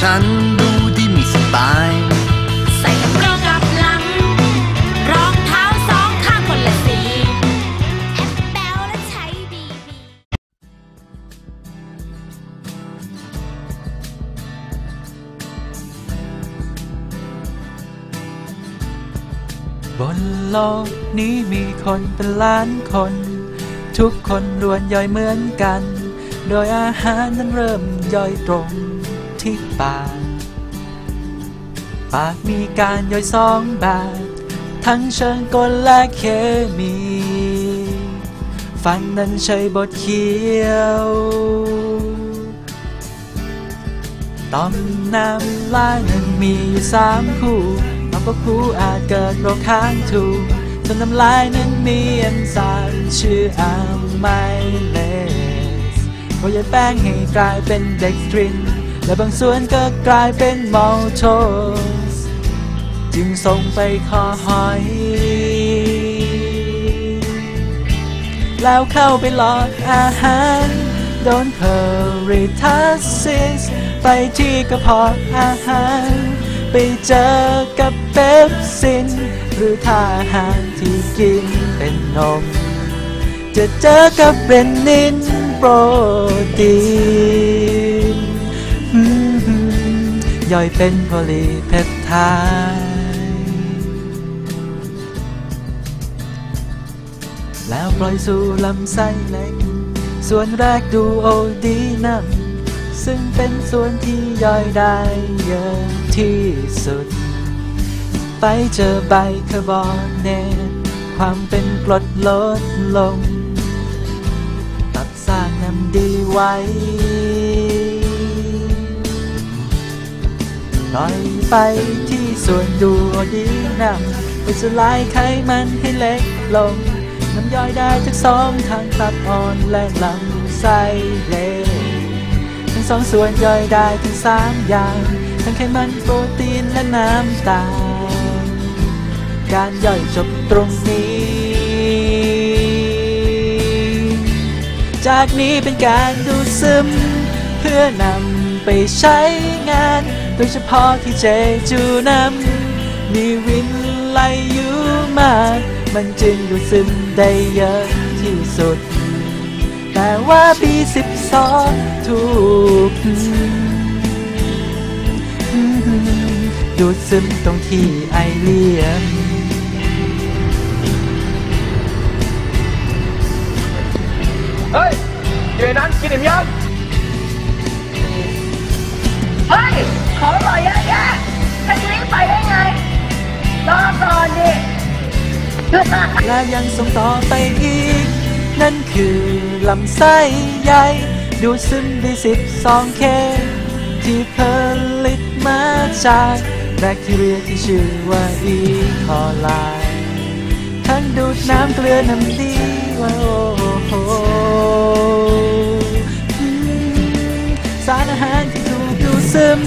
ฉันดูดีมีสไตล์ใส่กระโปรงกับหลัง รองเท้าสองข้างคนละสีแอปเปิลและใช้บีบีบนโลกนี้มีคนเป็นล้านคน ทุกคนรวนย่อยเหมือนกัน โดยอาหารนั้นเริ่มย่อยตรง ที่ปากปากมีการย่อยสองแบบ ทั้งเชิงกลและเคมี ฟันนั้นใช้บทเคี้ยวต่อมน้ำลายนั้นมีอยู่สามคู่บางพวกคู่อาจเกิดโรคค้างถูกส่วนน้ำลายนั้นมีเอนไซม์ชื่ออะไมเลสก็ยัดแป้งให้กลายเป็นเด็กตริน และบางส่วนก็กลายเป็นมอลโทสจึงส่งไปคอหอย แล้วเข้าไปหลอดอาหารโดนเพอริทัสซิสไปที่กระเพาะอาหาร ไปเจอกับเปปซิน หรือถ้าอาหารที่กินเป็นนม จะเจอกับเรนนินโปรตีน ย่อยเป็นโพลีเพปไทด์แล้วปล่อยสู่ลำไส้เล็ก ส่วนแรกดูโอดีนัมซึ่งเป็นส่วนที่ย่อยได้เยอะที่สุด ไปเจอไบคาร์บอเนตความเป็นกรดลดลง ตับสร้างน้ำดีไว้ ล่อยไปที่ส่วนดูดีนำไปสลายไขมันให้เล็กลง น้ำย่อยได้ทั้งสองทางตับอ่อนและลำไส้เล็กทั้งสองส่วนย่อยได้ทั้งสามอย่าง ทั้งไขมันโปรตีนและน้ำตาล การย่อยจบตรงนี้ จากนี้เป็นการดูดซึม เพื่อนำไปใช้งาน โดยเฉพาะที่เจจูนำมีวินไลอยู่มาก มันจึงดูดซึมได้เยอะที่สุด แต่ว่าปีสิบสองถูกดูดซึมตรงที่ไอเลียนเฮ้ยอยู่ในนั้นกินอิ่มยังเฮ้ย ของอร่อยเยอะแยะจะรีบไปได้ไงรอก่อนดิและยังส่งต่อไปอีก นั่นคือลำไส้ใหญ่ ดูดซึมได้สิบสองเคที่ผลิตมาจากแบคทีเรียที่ชื่อว่าอีคอไลทั้งดูดน้ำเกลือน้ำดีว่าโอ้โหสารอาหารที่ถูกดูดซึม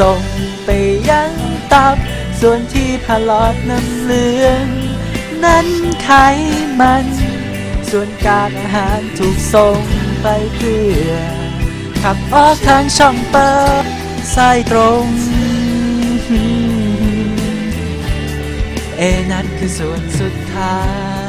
ส่งไปยังตับ ส่วนที่ผลอดน้ำเหลือง นั้นไขมัน ส่วนการอาหารถูกส่งไปเพื่อขับออกทางช่องเปิดไส้ตรงเอ นั่นคือส่วนสุดท้าย